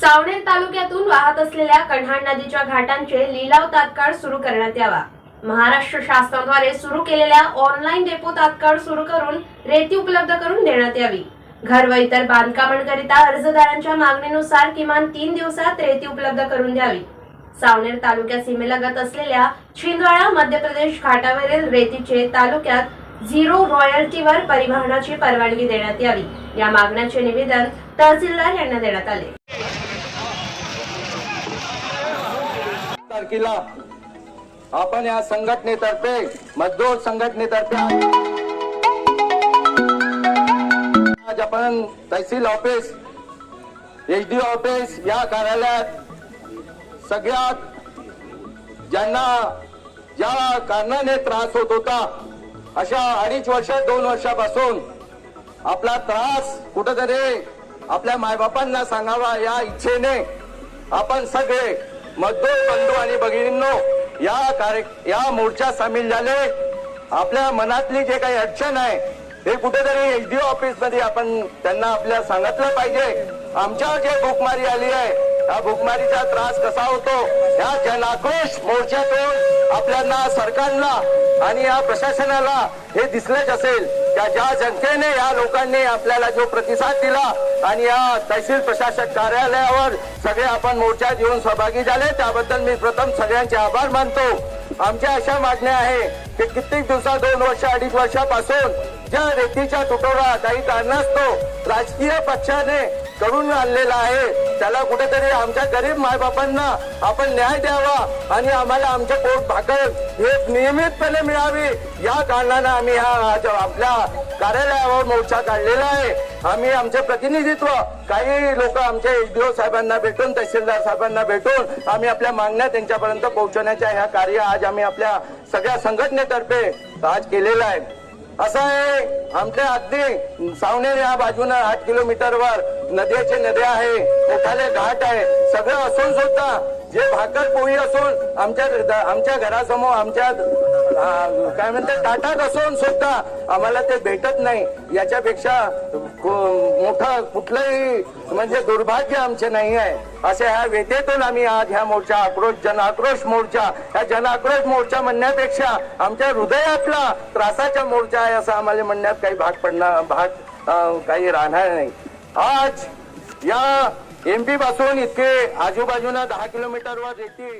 सावनेर तालुक्यातून वाहत असलेल्या कढाण नदीच्या घाटांचे लिलाव तात्काळ सुरू करण्यात यावा. महाराष्ट्र शासनाद्वारे सुरू केलेल्या ऑनलाईन डेपो तात्काळ सुरू करून रेती उपलब्ध करून देण्यात यावी. घर व इतर बांधकामांकरिता अर्जदारांच्या मागणीनुसार किमान तीन दिवसात रेती उपलब्ध करून द्यावी. सावनेर तालुक्या सीमेलगत असलेल्या छिंदवाडा मध्य प्रदेश घाटावरील रेतीचे तालुक्यात झिरो रॉयल्टीवर परिवहनाची परवानगी देण्यात यावी. या मागण्याचे निवेदन तहसीलदार यांना देण्यात आले. तारखेला आपण या संघटनेतर्फे मजदूर संघटनेतर्फे आज आपण तहसील ऑफिस एच डी ऑफिस या कार्यालयात सगळ्यात ज्यांना ज्या कारणाने त्रास होत होता अशा अडीच वर्ष दोन वर्षापासून आपला त्रास कुठंतरी आपल्या मायबापांना सांगावा या इच्छेने आपण सगळे मजदूर बंधू आणि भगिनींनो या कार्य या मोर्चा सामील झाले. आपल्या मनातली जे काही अडचण आहे हे कुठेतरी एच डी ऑफिसमध्ये आपण त्यांना आपल्या सांगितलं पाहिजे. आमच्यावर जे भूकमारी आली आहे या भूकमारीचा त्रास कसा होतो या जनाक्रोश मोर्चातून आपल्याला सरकारला आणि या प्रशासनाला हे दिसलंच असेल. त्या ज्या जनतेने या लोकांनी आपल्याला जो प्रतिसाद दिला आणि या तहसील प्रशासक कार्यालयावर सगळे आपण मोर्चात येऊन सहभागी झाले त्याबद्दल मी प्रथम सगळ्यांचे आभार मानतो. आमच्या अशा मागण्या आहे की कित्येक दिवसा दोन वर्ष अडीच वर्षापासून ज्या रेतीच्या तुटवडा काही कारणास्तव राजकीय पक्षाने करून आणलेला आहे. त्याला कुठेतरी आमच्या गरीब मायबापांना आपण न्याय द्यावा आणि आम्हाला आमचे पोट भाकर हे नियमितपणे मिळावी. या कारणानं आम्ही हा आपल्या कार्यालयावर मोर्चा काढलेला आहे. आम्ही आमचे प्रतिनिधित्व काही लोक आमच्या एचडीओ साहेबांना भेटून तहसीलदार साहेबांना भेटून आम्ही आपल्या मागण्या त्यांच्यापर्यंत पोहोचवण्याच्या ह्या कार्य आज आम्ही आपल्या सगळ्या संघटनेतर्फे आज केलेलं आहे. असं आहे आमच्या अगदी सावनेर या बाजूनं आठ किलोमीटरवर नद्याचे नद्या आहे मोठाले घाट आहे सगळं असून सुद्धा जे भाकर पोळी असून आमच्या आमच्या घरासमोर आमच्या काय म्हणतात ताटात असून सुद्धा आम्हाला ते भेटत नाही. याच्यापेक्षा मोठं कुठलंही म्हणजे दुर्भाग्य आमचे नाही आहे. अशा ह्या वेतेतून आम्ही आज ह्या मोर्चा आक्रोश जन आक्रोश मोर्चा ह्या जन आक्रोश मोर्चा म्हणण्यापेक्षा आमच्या हृदयातला त्रासाचा मोर्चा आहे असं आम्हाला म्हणण्यात काही भाग पडणार भाग काही राहणार नाही. आज या एमपी पासून इतके आजूबाजूला दहा किलोमीटरवर येते